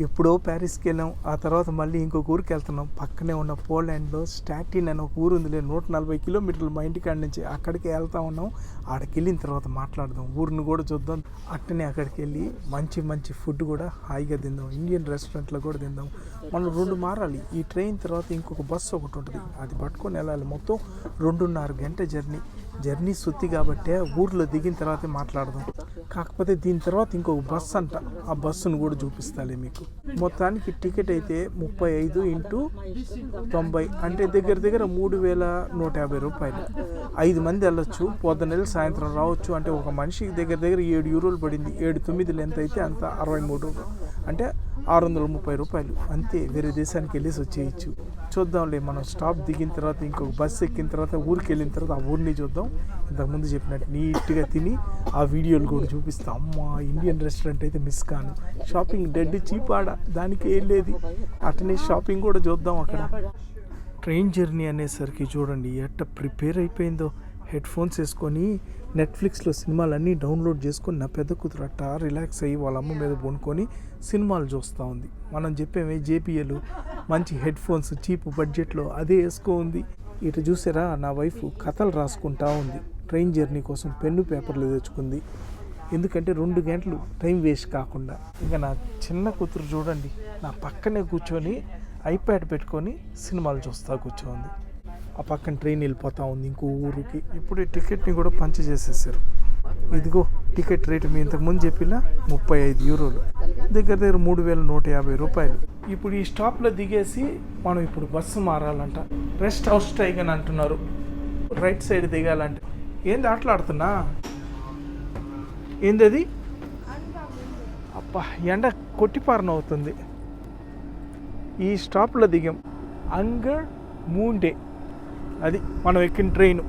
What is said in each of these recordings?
ఎప్పుడో ప్యారిస్కి వెళ్ళాం. ఆ తర్వాత మళ్ళీ ఇంకొక ఊరికి వెళ్తున్నాం. పక్కనే ఉన్న పోలాండ్లో స్టాటిన్ అనే ఒక ఊరు ఉందిలే నూట నలభై కిలోమీటర్లు మా ఇంటికాడ నుంచి. అక్కడికి వెళ్తా ఉన్నాం. ఆడికి వెళ్ళిన తర్వాత మాట్లాడదాం. ఊరిని కూడా చూద్దాం. అట్టనే అక్కడికి వెళ్ళి మంచి మంచి ఫుడ్ కూడా హాయిగా తిందాం. ఇండియన్ రెస్టారెంట్లో కూడా తిందాం. మనం రెండు మారాలి. ఈ ట్రైన్ తర్వాత ఇంకొక బస్సు ఒకటి ఉంటుంది. అది పట్టుకొని వెళ్ళాలి. మొత్తం రెండున్నర గంట జర్నీ. జర్నీ సుత్తి కాబట్టే ఊర్లో దిగిన తర్వాతే మాట్లాడదాం. కాకపోతే దీని తర్వాత ఇంకొక బస్సు అంట. ఆ బస్సును కూడా చూపిస్తాలే మీకు. మొత్తానికి టికెట్ అయితే ముప్పై ఐదు ఇంటూ తొంభై. అంటే దగ్గర దగ్గర మూడు వేల నూట యాభై రూపాయలు. ఐదు మంది వెళ్ళొచ్చు. పొద్దున వెళ్ళి సాయంత్రం రావచ్చు. అంటే ఒక మనిషికి దగ్గర దగ్గర ఏడు యూరోలు పడింది. ఏడు తొమ్మిది ఎంత అయితే అంత అరవై మూడు రూపాయలు. అంటే ఆరు వందల ముప్పై రూపాయలు. అంతే వేరే దేశానికి వెళ్ళేసి వచ్చేయచ్చు. చూద్దాంలే మనం స్టాప్ దిగిన తర్వాత ఇంకొక బస్సు ఎక్కిన తర్వాత ఊరికి వెళ్ళిన తర్వాత ఆ ఊరిని చూద్దాం. ఇంతకుముందు చెప్పినట్టు నీట్గా తిని ఆ వీడియోలు కూడా చూపిస్తాం. అమ్మా ఇండియన్ రెస్టారెంట్ అయితే మిస్ కాను. షాపింగ్ డెడ్ చీప్ ఆడ దానికి వెళ్ళేది అట్నే అటనే షాపింగ్ కూడా చూద్దాం అక్కడ. ట్రైన్ జర్నీ అనేసరికి చూడండి ఎట్ట ప్రిపేర్ అయిపోయిందో. హెడ్ ఫోన్స్ వేసుకొని నెట్ఫ్లిక్స్లో సినిమాలన్నీ డౌన్లోడ్ చేసుకొని నా పెద్ద కూతురు రిలాక్స్ అయ్యి వాళ్ళ అమ్మ మీద పొనుకొని సినిమాలు చూస్తూ ఉంది. మనం చెప్పేమే జేపీఎలు మంచి హెడ్ ఫోన్స్ చీప్ బడ్జెట్లో అదే వేసుకో ఉంది. ఇటు చూసారా నా వైఫ్ కథలు రాసుకుంటా ఉంది. ట్రైన్ జర్నీ కోసం పెన్ను పేపర్లు తెచ్చుకుంది. ఎందుకంటే రెండు గంటలు టైం వేస్ట్ కాకుండా. ఇంకా నా చిన్న కూతురు చూడండి నా పక్కనే కూర్చొని ఐప్యాడ్ పెట్టుకొని సినిమాలు చూస్తా కూర్చోంది. ఆ పక్కన ట్రైన్ వెళ్ళిపోతా ఉంది ఇంకో ఊరికి. ఇప్పుడు ఈ టికెట్ని కూడా పంచ చేసేసారు. ఇదిగో టికెట్ రేటు మీ ఇంతకుముందు చెప్పిన ముప్పై ఐదు యూరోలు. దగ్గర దగ్గర మూడు వేల నూట యాభై రూపాయలు. ఇప్పుడు ఈ స్టాప్లో దిగేసి మనం ఇప్పుడు బస్సు మారాలంట. రెస్ట్ హౌస్ టైగ్ అని అంటున్నారు. రైట్ సైడ్ దిగాలంటే. ఏంది ఆటలాడుతున్నా? ఏంది అది అబ్బా ఎండ కొట్టిపారన అవుతుంది. ఈ స్టాప్లో దిగాం. అంగర్ మూండే. అది మనం ఎక్కిన ట్రైన్.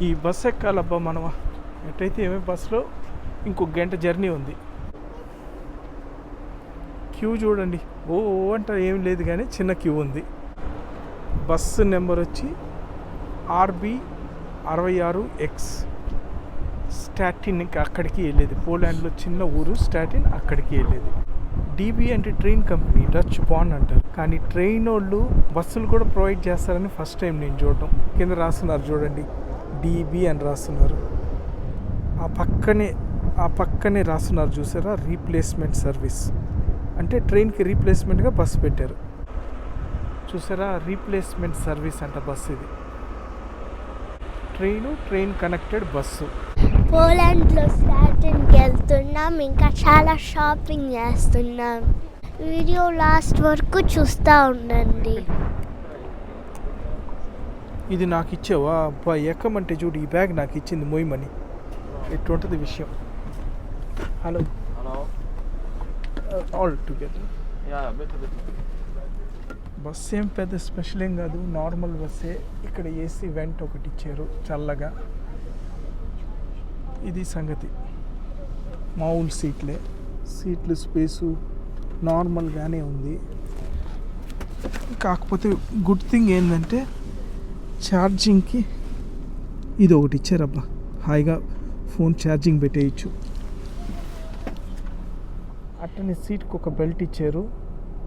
ఈ బస్సు ఎక్కాలబ్బా మనం ఎట్టయితే ఏమే బస్సులో ఇంకొక గంట జర్నీ ఉంది. క్యూ చూడండి. ఓ అంట ఏం లేదు కానీ చిన్న క్యూ ఉంది. బస్సు నెంబర్ వచ్చి ఆర్బి అరవై ఆరు ఎక్స్. స్టాటిన్ అక్కడికి వెళ్ళేది. పోలాండ్లో చిన్న ఊరు స్టాటిన్ అక్కడికి వెళ్ళేది. డీబీ అంటే ట్రైన్ కంపెనీ డచ్ బాండ్ అంటారు. కానీ ట్రైన్ వాళ్ళు బస్సులు కూడా ప్రొవైడ్ చేస్తారని ఫస్ట్ టైం నేను చూడటం. కింద రాస్తున్నారు చూడండి. డీబీ అని రాస్తున్నారు. ఆ పక్కనే ఆ పక్కనే రాస్తున్నారు చూసారా? రీప్లేస్మెంట్ సర్వీస్ అంటే ట్రైన్కి రీప్లేస్మెంట్గా బస్సు పెట్టారు. చూసారా? రీప్లేస్మెంట్ సర్వీస్ అంట బస్సు ఇది. Train train connected bus. పోలాండ్లో వెళ్తున్నాం ఇంకా చాలా షాపింగ్ చేస్తున్నాం. వీడియో లాస్ట్ వరకు చూస్తూ ఉండండి. ఇది నాకు ఇచ్చావా? అబ్బా ఎక్కమంటే చూడు ఈ బ్యాగ్ నాకు ఇచ్చింది మోయమని ఎటువంటిది విషయం? హలో? All together. బస్ ఏం పెద్ద స్పెషల్ ఏం కాదు నార్మల్ బస్సే ఇక్కడ ఏసీ వెంట్ ఒకటి ఇచ్చారు చల్లగా. ఇది సంగతి. మామూలు సీట్లే. సీట్లు స్పేసు నార్మల్గానే ఉంది. కాకపోతే గుడ్ థింగ్ ఏంటంటే ఛార్జింగ్కి ఇది ఒకటి ఇచ్చారబ్బా. హాయిగా ఫోన్ ఛార్జింగ్ పెట్టేయచ్చు. అట్టని సీట్కి ఒక బెల్ట్ ఇచ్చారు.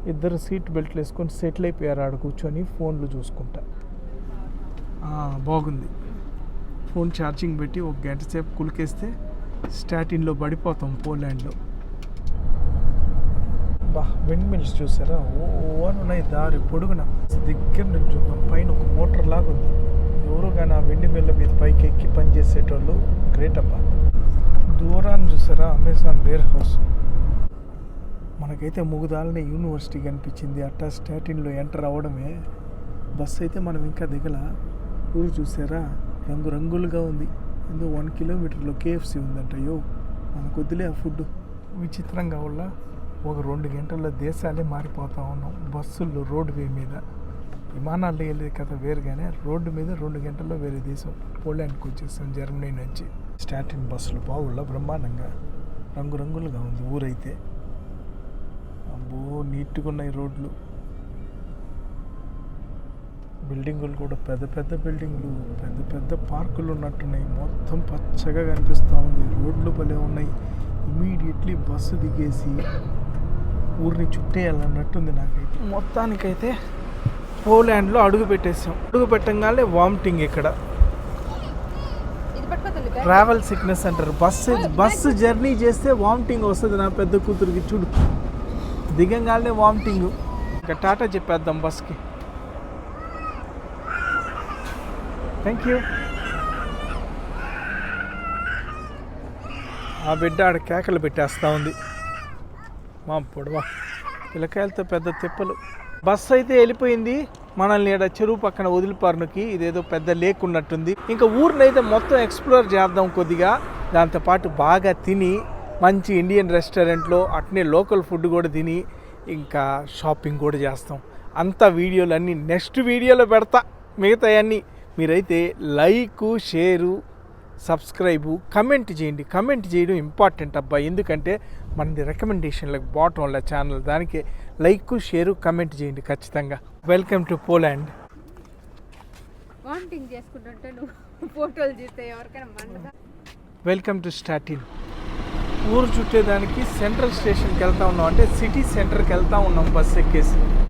ఇద్దరు సీట్ బెల్ట్లు వేసుకొని సెటిల్ అయిపోయారు ఆడ కూర్చొని ఫోన్లు చూసుకుంటా. బాగుంది. ఫోన్ ఛార్జింగ్ పెట్టి ఒక గంట సేపు కులికేస్తే స్టాటిన్లో పడిపోతాం పోలాండ్లో. బా విండ్ మిల్స్ చూసారా? ఓ ఉన్నాయి దారి పొడుగున. దగ్గర నుంచి పైన ఒక మోటార్ లాగా ఉంది ఎవరు కానీ ఆ విండ్ మిల్ల మీద పైకి ఎక్కి పనిచేసేటోళ్ళు గ్రేట్ అబ్బా. దూరాన్ని చూసారా? Amazon warehouse. మనకైతే ముగుదాలని యూనివర్సిటీ కనిపించింది. అట్టా స్టాటిన్లో ఎంటర్ అవ్వడమే. బస్ అయితే మనం ఇంకా దిగల. ఊరు చూసారా? రంగు రంగులుగా ఉంది. ఏదో వన్ కిలోమీటర్లో కేఎఫ్సి ఉందంటయ్యో మనకు వద్దులే ఆ ఫుడ్ విచిత్రంగా వల్ల ఒక రెండు గంటల్లో దేశాలే మారిపోతా ఉన్నాం. బస్సుల్లో రోడ్డు వే మీద. విమానాల్లో వెళ్ళే కథ వేరుగానే రోడ్డు మీద రెండు గంటల్లో వేరే దేశం పోలాండ్కి వచ్చేస్తాం జర్మనీ నుంచి. స్టాటిన్ బస్సులు బావుల్లో బ్రహ్మాండంగా. రంగురంగులుగా ఉంది ఊరైతే. అబ్బో నీట్గా ఉన్నాయి రోడ్లు. బిల్డింగులు కూడా పెద్ద పెద్ద బిల్డింగులు పెద్ద పెద్ద పార్కులు ఉన్నట్టున్నాయి. మొత్తం పచ్చగా కనిపిస్తూ ఉంది. రోడ్లు భలే ఉన్నాయి. ఇమీడియట్లీ బస్సు దిగేసి ఊరిని చుట్టేయాలన్నట్టుంది నాకైతే. మొత్తానికైతే పోలాండ్లో అడుగు పెట్టేసాం అడుగు పెట్టంగానే వామిటింగ్ ఇక్కడ. ట్రావెల్ సిక్నెస్ అంటారు బస్సు బస్సు జర్నీ చేస్తే వామిటింగ్ వస్తుంది నా పెద్ద కూతురికి. చూడు. దిగంగానే వామిటింగ్. ఇంకా టాటా చెప్పేద్దాం బస్కి థ్యాంక్ యూ ఆ బిడ్డ ఆడ కేకలు పెట్టేస్తా ఉంది. మా పొడవ పిల్లకాయలతో పెద్ద తిప్పలు. బస్సు అయితే వెళ్ళిపోయింది. మనల్ని ఇక్కడ చెరువు పక్కన వదిలిపారునుకి ఇదేదో పెద్ద లేక్ ఉన్నట్టుంది. ఇంకా ఊరినైతే మొత్తం ఎక్స్ప్లోర్ చేద్దాం కొద్దిగా. దాంతోపాటు బాగా తిని మంచి ఇండియన్ రెస్టారెంట్లో అట్నే లోకల్ ఫుడ్ కూడా తిని ఇంకా షాపింగ్ కూడా చేస్తాం. అంత వీడియోలు అన్నీ నెక్స్ట్ వీడియోలో పెడతా. మిగతా అన్నీ మీరైతే లైక్ షేరు సబ్స్క్రైబు కమెంట్ చేయండి. కమెంట్ చేయడం ఇంపార్టెంట్ అబ్బా. ఎందుకంటే మనది రికమెండేషన్లకు బాటంల ఛానల్. దానికి లైక్ షేరు కమెంట్ చేయండి ఖచ్చితంగా. Welcome to Poland. వామిటింగ్ చేసుకుంటుంటే నువ్వు ఫోటోలు చూస్తే ఎవరికైనా మండదా వెల్కమ్ టు స్టాటిన్ ఊరు చుట్టేదానికి సెంట్రల్ స్టేషన్కి వెళ్తా ఉన్నాం. అంటే సిటీ సెంటర్కి వెళ్తా ఉన్నాం బస్ ఎక్కేసి.